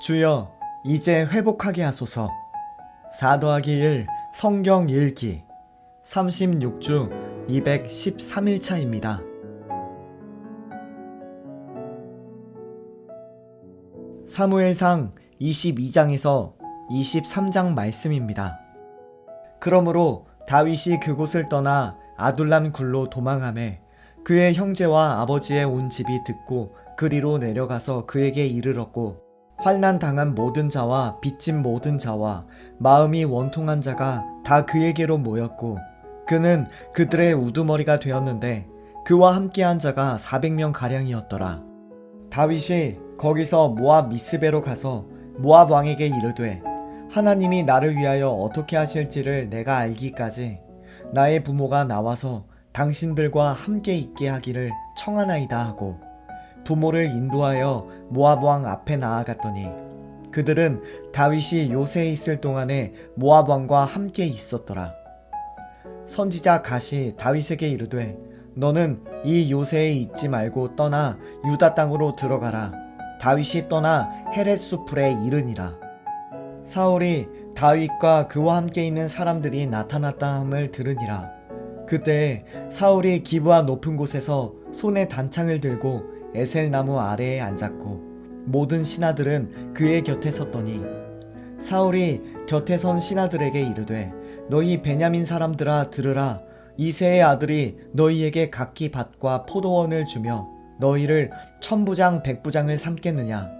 주여 이제 회복하게 하소서. 4 더하기 1 성경 읽기 36주 213일차입니다. 사무엘상 22장에서 23장 말씀입니다. 그러므로 다윗이 그곳을 떠나 아둘람 굴로 도망하매 그의 형제와 아버지의 온 집이 듣고 그리로 내려가서 그에게 이르렀고 환난 당한 모든 자와 빚진 모든 자와 마음이 원통한 자가 다 그에게로 모였고 그는 그들의 우두머리가 되었는데 그와 함께한 자가 400명 가량이었더라. 다윗이 거기서 모압 미스베로 가서 모압 왕에게 이르되 하나님이 나를 위하여 어떻게 하실지를 내가 알기까지 나의 부모가 나와서 당신들과 함께 있게 하기를 청하나이다 하고 부모를 인도하여 모압 왕 앞에 나아갔더니 그들은 다윗이 요새에 있을 동안에 모압 왕과 함께 있었더라. 선지자 갓이 다윗에게 이르되 너는 이 요새에 있지 말고 떠나 유다 땅으로 들어가라. 다윗이 떠나 헤렛 수풀에 이르니라. 사울이 다윗과 그와 함께 있는 사람들이 나타났다 함을 들으니라. 그때 사울이 기부와 높은 곳에서 손에 단창을 들고 에셀 나무 아래에 앉았고 모든 신하들은 그의 곁에 섰더니 사울이 곁에 선 신하들에게 이르되 너희 베냐민 사람들아 들으라. 이세의 아들이 너희에게 각기 밭과 포도원을 주며 너희를 천부장 백부장을 삼겠느냐?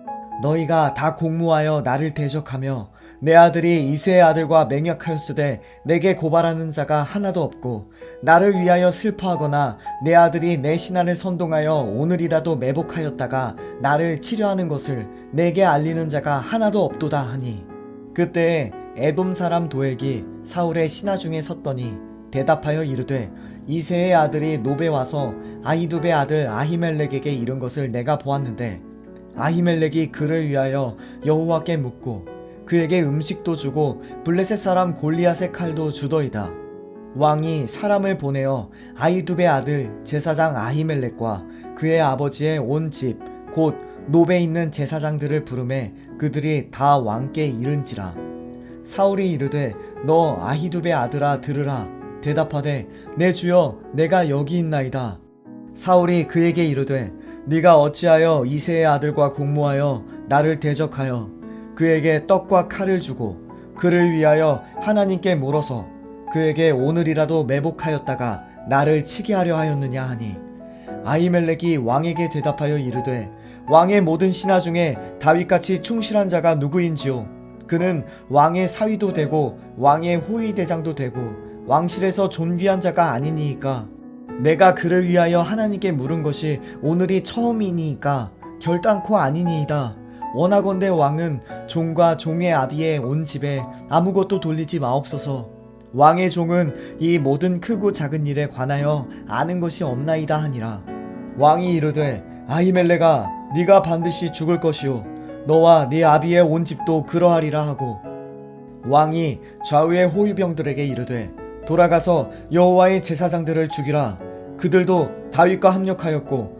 너희가 다 공무하여 나를 대적하며 내 아들이 이세의 아들과 맹약하였으되 내게 고발하는 자가 하나도 없고 나를 위하여 슬퍼하거나 내 아들이 내 신하를 선동하여 오늘이라도 매복하였다가 나를 치료하는 것을 내게 알리는 자가 하나도 없도다 하니 그때 에돔 사람 도액이 사울의 신하 중에 섰더니 대답하여 이르되 이세의 아들이 노베 와서 아히두베 아들 아히멜렉에게 이른 것을 내가 보았는데 아히멜렉이 그를 위하여 여호와께 묻고 그에게 음식도 주고 블레셋 사람 골리앗의 칼도 주더이다. 왕이 사람을 보내어 아이두베 아들 제사장 아히멜렉과 그의 아버지의 온 집 곧 노베 있는 제사장들을 부르매 그들이 다 왕께 이른지라. 사울이 이르되 너 아히두베 아들아 들으라. 대답하되 내 주여 내가 여기 있나이다. 사울이 그에게 이르되 네가 어찌하여 이세의 아들과 공모하여 나를 대적하여 그에게 떡과 칼을 주고 그를 위하여 하나님께 물어서 그에게 오늘이라도 매복하였다가 나를 치게 하려 하였느냐 하니 아히멜렉이 왕에게 대답하여 이르되 왕의 모든 신하 중에 다윗같이 충실한 자가 누구인지요? 그는 왕의 사위도 되고 왕의 호위 대장도 되고 왕실에서 존귀한 자가 아니니이까. 내가 그를 위하여 하나님께 물은 것이 오늘이 처음이니이까. 결단코 아니니이다 원하건대 왕은 종과 종의 아비의 온 집에 아무것도 돌리지 마옵소서. 왕의 종은 이 모든 크고 작은 일에 관하여 아는 것이 없나이다 하니라. 왕이 이르되 아히멜레가 네가 반드시 죽을 것이요 너와 네 아비의 온 집도 그러하리라 하고 왕이 좌우의 호위병들에게 이르되 돌아가서 여호와의 제사장들을 죽이라 그들도 다윗과 합력하였고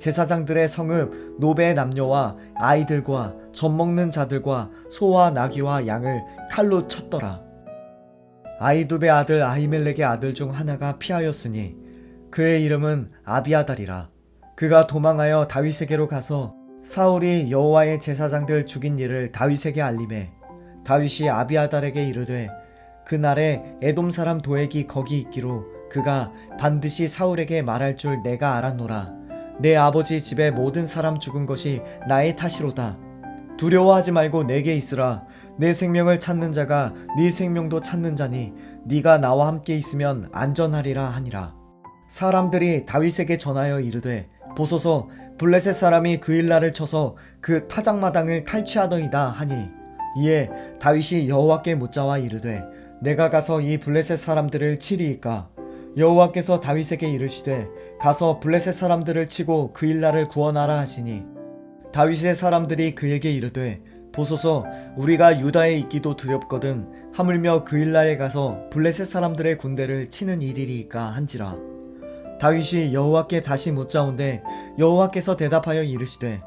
제사장들의 성읍 노베의 남녀와 아이들과 젖 먹는 자들과 소와 나귀와 양을 칼로 쳤더라. 아이두베 아들 아히멜렉의 아들 중 하나가 피하였으니 그의 이름은 아비아달이라. 그가 도망하여 다윗에게로 가서 사울이 여호와의 제사장들 죽인 일을 다윗에게 알림해 다윗이 아비아달에게 이르되 그날에 에돔 사람 도액이 거기 있기로 그가 반드시 사울에게 말할 줄 내가 알았노라. 내 아버지 집에 모든 사람 죽은 것이 나의 탓이로다. 두려워하지 말고 내게 있으라. 내 생명을 찾는 자가 네 생명도 찾는 자니 네가 나와 함께 있으면 안전하리라 하니라. 사람들이 다윗에게 전하여 이르되 보소서 블레셋 사람이 그 일날을 쳐서 그 타작마당을 탈취하더이다 하니 이에 다윗이 여호와께 묻자와 이르되 내가 가서 이 블레셋 사람들을 치리이까 여호와께서 다윗에게 이르시되 가서 블레셋 사람들을 치고 그 일나를 구원하라 하시니. 다윗의 사람들이 그에게 이르되 보소서 우리가 유다에 있기도 두렵거든 하물며 그 일날에 가서 블레셋 사람들의 군대를 치는 일이리까 한지라. 다윗이 여호와께 다시 묻자온데 여호와께서 대답하여 이르시되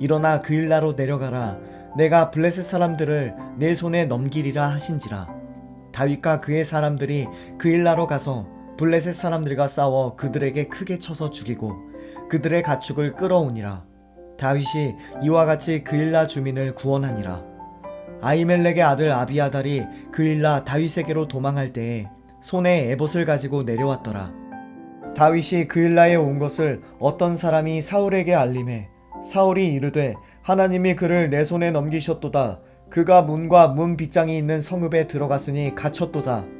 일어나 그 일나로 내려가라. 내가 블레셋 사람들을 내 손에 넘기리라 하신지라. 다윗과 그의 사람들이 그 일나로 가서 블레셋 사람들과 싸워 그들에게 크게 쳐서 죽이고 그들의 가축을 끌어오니라. 다윗이 이와 같이 그 일나 주민을 구원하니라. 아이멜렉의 아들 아비아달이 그 일나 다윗에게로 도망할 때에 손에 에봇을 가지고 내려왔더라. 다윗이 그 일나에 온 것을 어떤 사람이 사울에게 알림해 사울이 이르되 하나님이 그를 내 손에 넘기셨도다. 그가 문과 문 빗장이 있는 성읍에 들어갔으니 갇혔도다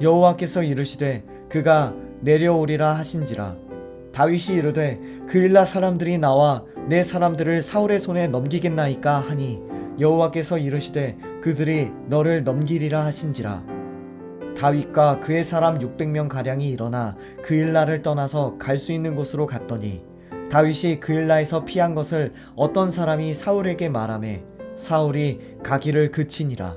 여호와께서 이르시되 그가 내려오리라 하신지라. 다윗이 이르되 그 일나 사람들이 나와 내 사람들을 사울의 손에 넘기겠나이까 하니 여호와께서 이르시되 그들이 너를 넘기리라 하신지라. 다윗과 그의 사람 600명 가량이 일어나 그 일나를 떠나서 갈 수 있는 곳으로 갔더니 다윗이 그 일나에서 피한 것을 어떤 사람이 사울에게 말하매 사울이 가기를 그치니라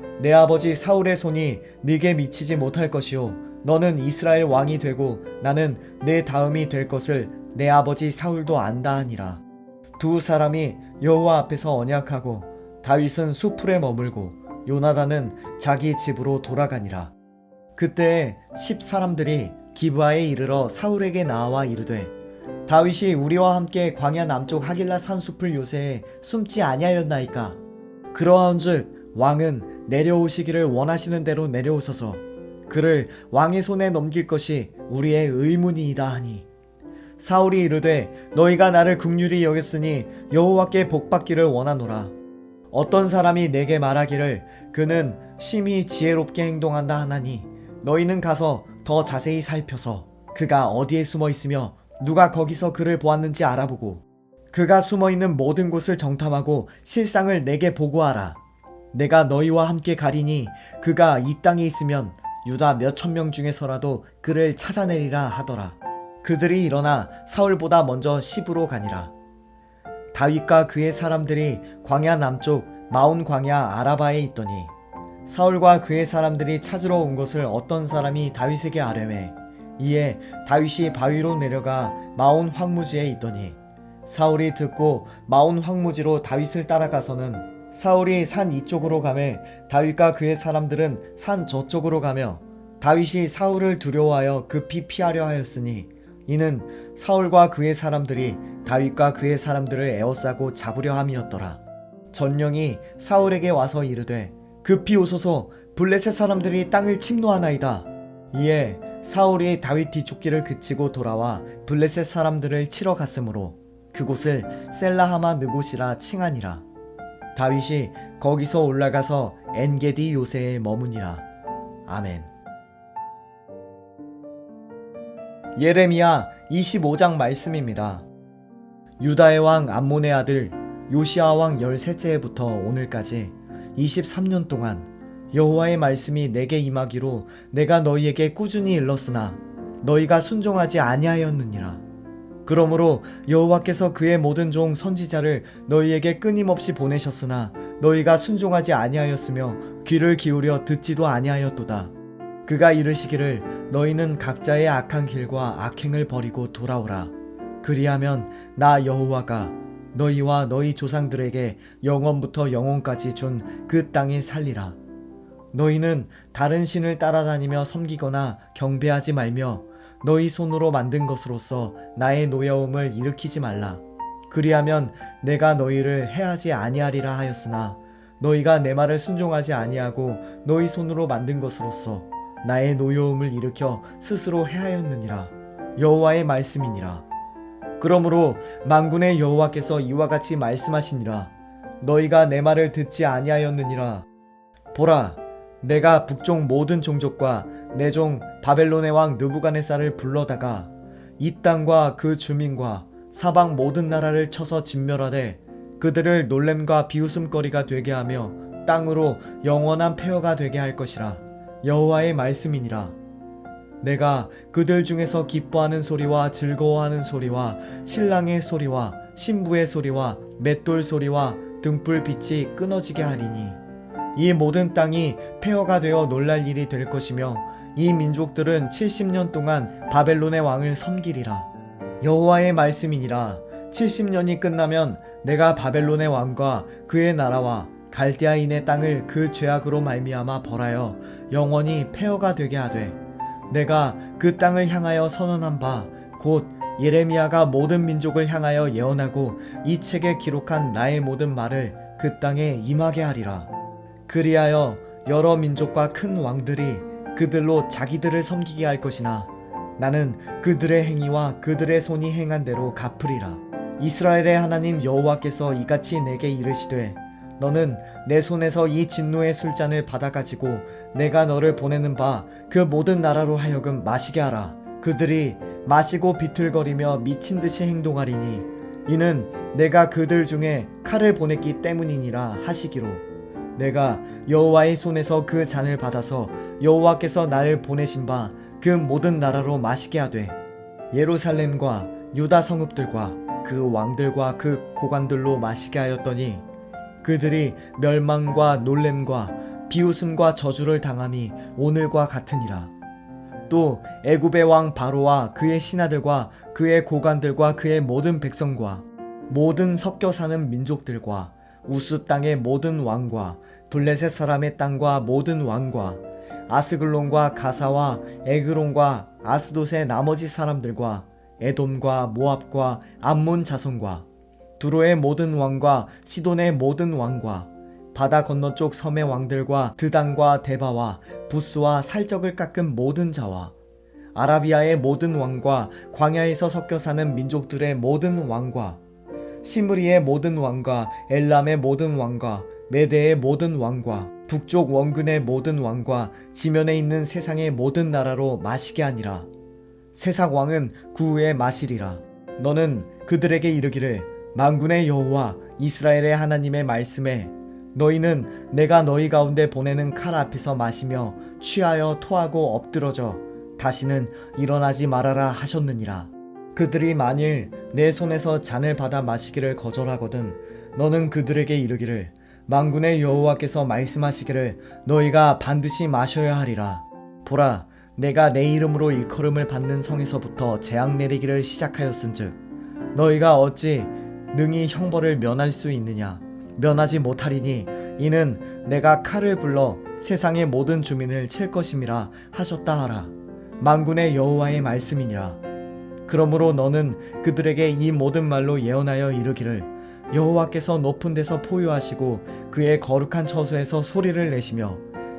내 아버지 사울의 손이 네게 미치지 못할 것이요. 너는 이스라엘 왕이 되고 나는 내 다음이 될 것을 내 아버지 사울도 안다 하니라. 두 사람이 여호와 앞에서 언약하고 다윗은 수풀에 머물고 요나단은 자기 집으로 돌아가니라. 그때 십 사람들이 기브아에 이르러 사울에게 나와 이르되 다윗이 우리와 함께 광야 남쪽 하길라 산숲을 요새에 숨지 아니하였나이까? 그러한즉 왕은 내려오시기를 원하시는 대로 내려오소서. 그를 왕의 손에 넘길 것이 우리의 의문이이다 하니. 사울이 이르되 너희가 나를 극률히 여겼으니 여호와께 복받기를 원하노라. 어떤 사람이 내게 말하기를 그는 심히 지혜롭게 행동한다 하나니 너희는 가서 더 자세히 살펴서 그가 어디에 숨어 있으며 누가 거기서 그를 보았는지 알아보고 그가 숨어 있는 모든 곳을 정탐하고 실상을 내게 보고하라 내가 너희와 함께 가리니 그가 이 땅에 있으면 유다 몇천 명 중에서라도 그를 찾아내리라 하더라. 그들이 일어나 사울보다 먼저 시부로 가니라. 다윗과 그의 사람들이 광야 남쪽 마온 광야 아라바에 있더니 사울과 그의 사람들이 찾으러 온 것을 어떤 사람이 다윗에게 아뢰매 이에 다윗이 바위로 내려가 마온 황무지에 있더니 사울이 듣고 마온 황무지로 다윗을 따라가서는 사울이 산 이쪽으로 가매 다윗과 그의 사람들은 산 저쪽으로 가며 다윗이 사울을 두려워하여 급히 피하려 하였으니 이는 사울과 그의 사람들이 다윗과 그의 사람들을 에워싸고 잡으려 함이었더라. 전령이 사울에게 와서 이르되 급히 오소서 블레셋 사람들이 땅을 침노하나이다. 이에 사울이 다윗 뒤쫓기를 그치고 돌아와 블레셋 사람들을 치러 갔으므로 그곳을 셀라하마 느곳이라 칭하니라. 다윗이 거기서 올라가서 엔게디 요새에 머무니라. 아멘. 예레미야 25장 말씀입니다. 유다의 왕 암몬의 아들 요시아 왕 13째부터 오늘까지 23년 동안 여호와의 말씀이 내게 임하기로 내가 너희에게 꾸준히 일렀으나 너희가 순종하지 아니하였느니라. 그러므로 여호와께서 그의 모든 종 선지자를 너희에게 끊임없이 보내셨으나 너희가 순종하지 아니하였으며 귀를 기울여 듣지도 아니하였도다. 그가 이르시기를 너희는 각자의 악한 길과 악행을 버리고 돌아오라. 그리하면 나 여호와가 너희와 너희 조상들에게 영원부터 영원까지 준 그 땅에 살리라. 너희는 다른 신을 따라다니며 섬기거나 경배하지 말며 너희 손으로 만든 것으로서 나의 노여움을 일으키지 말라. 그리하면 내가 너희를 해하지 아니하리라 하였으나 너희가 내 말을 순종하지 아니하고 너희 손으로 만든 것으로서 나의 노여움을 일으켜 스스로 해하였느니라. 여호와의 말씀이니라. 그러므로 만군의 여호와께서 이와 같이 말씀하시니라. 너희가 내 말을 듣지 아니하였느니라. 보라, 내가 북쪽 모든 종족과 내종 바벨론의 왕 느부갓네살을 불러다가 이 땅과 그 주민과 사방 모든 나라를 쳐서 진멸하되 그들을 놀램과 비웃음거리가 되게 하며 땅으로 영원한 폐허가 되게 할 것이라 여호와의 말씀이니라. 내가 그들 중에서 기뻐하는 소리와 즐거워하는 소리와 신랑의 소리와 신부의 소리와 맷돌 소리와 등불 빛이 끊어지게 하리니 이 모든 땅이 폐허가 되어 놀랄 일이 될 것이며 이 민족들은 70년 동안 바벨론의 왕을 섬기리라. 여호와의 말씀이니라. 70년이 끝나면 내가 바벨론의 왕과 그의 나라와 갈대아인의 땅을 그 죄악으로 말미암아 벌하여 영원히 폐허가 되게 하되 내가 그 땅을 향하여 선언한 바 곧 예레미야가 모든 민족을 향하여 예언하고 이 책에 기록한 나의 모든 말을 그 땅에 임하게 하리라. 그리하여 여러 민족과 큰 왕들이 그들로 자기들을 섬기게 할 것이나 나는 그들의 행위와 그들의 손이 행한 대로 갚으리라. 이스라엘의 하나님 여호와께서 이같이 내게 이르시되 너는 내 손에서 이 진노의 술잔을 받아 가지고 내가 너를 보내는 바 그 모든 나라로 하여금 마시게 하라. 그들이 마시고 비틀거리며 미친 듯이 행동하리니 이는 내가 그들 중에 칼을 보냈기 때문이니라 하시기로 내가 여호와의 손에서 그 잔을 받아서 여호와께서 나를 보내신 바 그 모든 나라로 마시게 하되 예루살렘과 유다 성읍들과 그 왕들과 그 고관들로 마시게 하였더니 그들이 멸망과 놀램과 비웃음과 저주를 당함이 오늘과 같으니라. 또 애굽의 왕 바로와 그의 신하들과 그의 고관들과 그의 모든 백성과 모든 섞여 사는 민족들과 우스 땅의 모든 왕과 블레셋 사람의 땅과 모든 왕과 아스글론과 가사와 에그론과 아스돗의 나머지 사람들과 에돔과 모압과 암몬 자손과 두로의 모든 왕과 시돈의 모든 왕과 바다 건너쪽 섬의 왕들과 드단과 데바와 부스와 살적을 깎은 모든 자와 아라비아의 모든 왕과 광야에서 섞여 사는 민족들의 모든 왕과 시므리의 모든 왕과 엘람의 모든 왕과 메대의 모든 왕과 북쪽 원근의 모든 왕과 지면에 있는 세상의 모든 나라로 마시게 하니라. 세상 왕은 구 후에 마시리라. 너는 그들에게 이르기를 만군의 여호와 이스라엘의 하나님의 말씀에 너희는 내가 너희 가운데 보내는 칼 앞에서 마시며 취하여 토하고 엎드러져 다시는 일어나지 말아라 하셨느니라. 그들이 만일 내 손에서 잔을 받아 마시기를 거절하거든 너는 그들에게 이르기를 만군의 여호와께서 말씀하시기를 너희가 반드시 마셔야 하리라. 보라 내가 내 이름으로 일컬음을 받는 성에서부터 재앙 내리기를 시작하였은즉 너희가 어찌 능히 형벌을 면할 수 있느냐? 면하지 못하리니 이는 내가 칼을 불러 세상의 모든 주민을 칠 것임이라 하셨다 하라. 만군의 여호와의 말씀이니라 그러므로 너는 그들에게 이 모든 말로 예언하여 이르기를 여호와께서 높은 데서 포효하시고 그의 거룩한 처소에서 소리를 내시며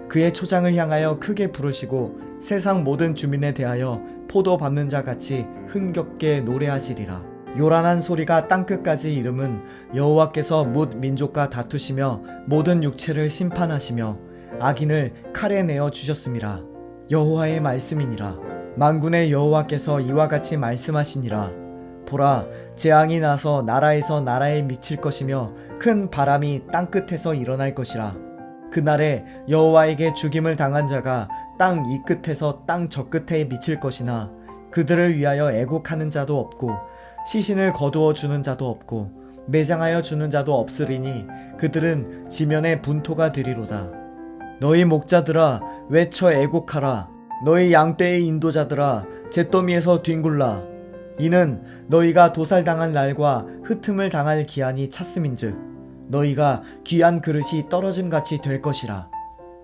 그의 초장을 향하여 크게 부르시고 세상 모든 주민에 대하여 포도 밟는 자 같이 흥겹게 노래하시리라. 요란한 소리가 땅끝까지 이름은 여호와께서 뭇 민족과 다투시며 모든 육체를 심판하시며 악인을 칼에 내어 주셨음이라. 여호와의 말씀이니라. 만군의 여호와께서 이와 같이 말씀하시니라. 보라, 재앙이 나서 나라에서 나라에 미칠 것이며 큰 바람이 땅 끝에서 일어날 것이라. 그날에 여호와에게 죽임을 당한 자가 땅 이 끝에서 땅 저 끝에 미칠 것이나 그들을 위하여 애곡하는 자도 없고 시신을 거두어 주는 자도 없고 매장하여 주는 자도 없으리니 그들은 지면의 분토가 되리로다. 너희 목자들아 외쳐 애곡하라 너희 양떼의 인도자들아 잿더미에서 뒹굴라. 이는 너희가 도살당한 날과 흩음을 당할 기한이 찼음인즉 너희가 귀한 그릇이 떨어짐 같이 될 것이라.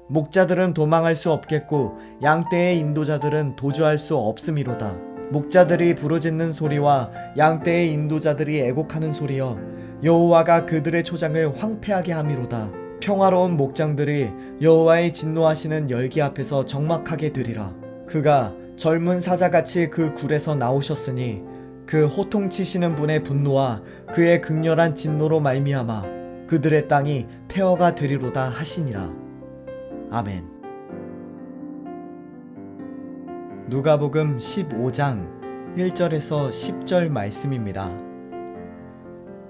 목자들은 도망할 수 없겠고 양떼의 인도자들은 도주할 수 없음이로다. 목자들이 부르짖는 소리와 양떼의 인도자들이 애곡하는 소리여 여호와가 그들의 초장을 황폐하게 함이로다 평화로운 목장들이 여호와의 진노하시는 열기 앞에서 적막하게 되리라. 그가 젊은 사자같이 그 굴에서 나오셨으니 그 호통치시는 분의 분노와 그의 극렬한 진노로 말미암아 그들의 땅이 폐허가 되리로다 하시니라. 아멘. 누가복음 15장 1절에서 10절 말씀입니다.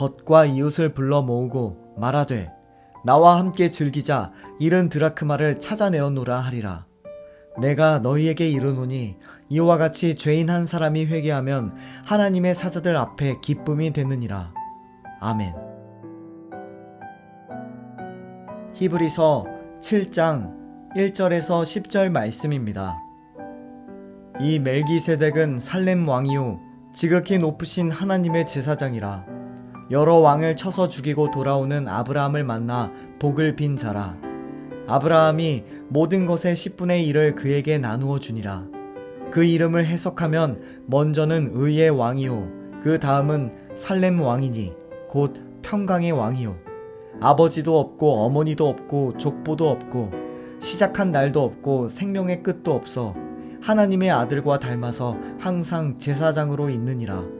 벗과 이웃을 불러 모으고 말하되 나와 함께 즐기자 잃은 드라크마를 찾아내었노라 하리라. 내가 너희에게 이르노니 이와 같이 죄인 한 사람이 회개하면 하나님의 사자들 앞에 기쁨이 되느니라. 아멘. 히브리서 7장 1절에서 10절 말씀입니다. 이 멜기세덱은 살렘 왕이요 지극히 높으신 하나님의 제사장이라 여러 왕을 쳐서 죽이고 돌아오는 아브라함을 만나 복을 빈 자라. 아브라함이 모든 것의 10분의 1을 그에게 나누어 주니라. 그 이름을 해석하면 먼저는 의의 왕이요 그 다음은 살렘 왕이니 곧 평강의 왕이요. 아버지도 없고 어머니도 없고 족보도 없고 시작한 날도 없고 생명의 끝도 없어 하나님의 아들과 닮아서 항상 제사장으로 있느니라.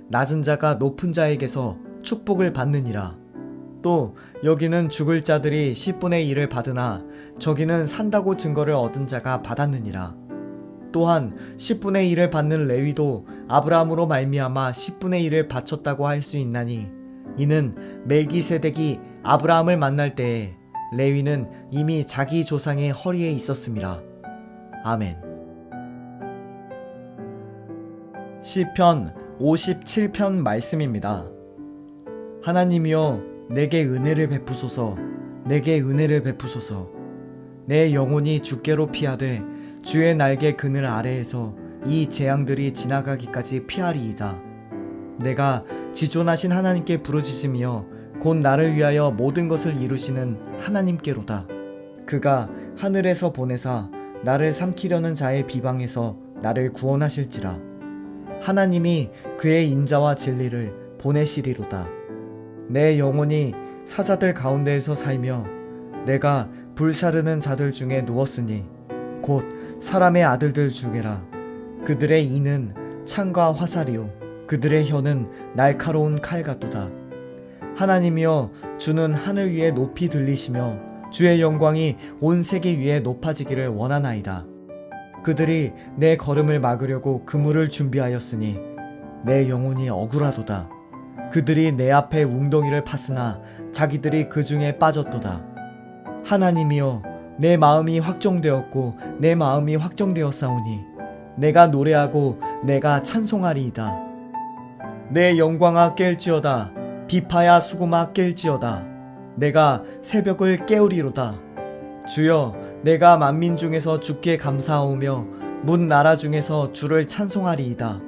낮은 자가 높은 자에게서 축복을 받느니라. 또 여기는 죽을 자들이 10분의 1을 받으나 저기는 산다고 증거를 얻은 자가 받았느니라. 또한 10분의 1을 받는 레위도 아브라함으로 말미암아 10분의 1을 바쳤다고 할 수 있나니 이는 멜기세덱이 아브라함을 만날 때에 레위는 이미 자기 조상의 허리에 있었습니다. 아멘. 시편 57편 말씀입니다. 하나님이여 내게 은혜를 베푸소서 내게 은혜를 베푸소서 내 영혼이 주께로 피하되 주의 날개 그늘 아래에서 이 재앙들이 지나가기까지 피하리이다. 내가 지존하신 하나님께 부르짖으며 곧 나를 위하여 모든 것을 이루시는 하나님께로다. 그가 하늘에서 보내사 나를 삼키려는 자의 비방에서 나를 구원하실지라. 하나님이 그의 인자와 진리를 보내시리로다. 내 영혼이 사자들 가운데에서 살며 내가 불사르는 자들 중에 누웠으니 곧 사람의 아들들 중에라. 그들의 이는 창과 화살이요 그들의 혀는 날카로운 칼 같도다. 하나님이여 주는 하늘 위에 높이 들리시며 주의 영광이 온 세계 위에 높아지기를 원하나이다. 그들이 내 걸음을 막으려고 그물을 준비하였으니 내 영혼이 억울하도다. 그들이 내 앞에 웅덩이를 팠으나 자기들이 그 중에 빠졌도다. 하나님이여 내 마음이 확정되었고 내 마음이 확정되었사오니 내가 노래하고 내가 찬송하리이다. 내 영광아 깰지어다 비파야 수구마 깰지어다 내가 새벽을 깨우리로다 주여 내가 만민 중에서 주께 감사하오며 문 나라 중에서 주를 찬송하리이다.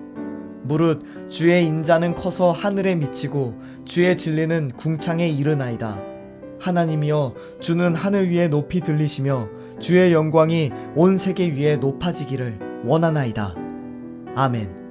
무릇 주의 인자는 커서 하늘에 미치고 주의 진리는 궁창에 이르나이다. 하나님이여 주는 하늘 위에 높이 들리시며 주의 영광이 온 세계 위에 높아지기를 원하나이다. 아멘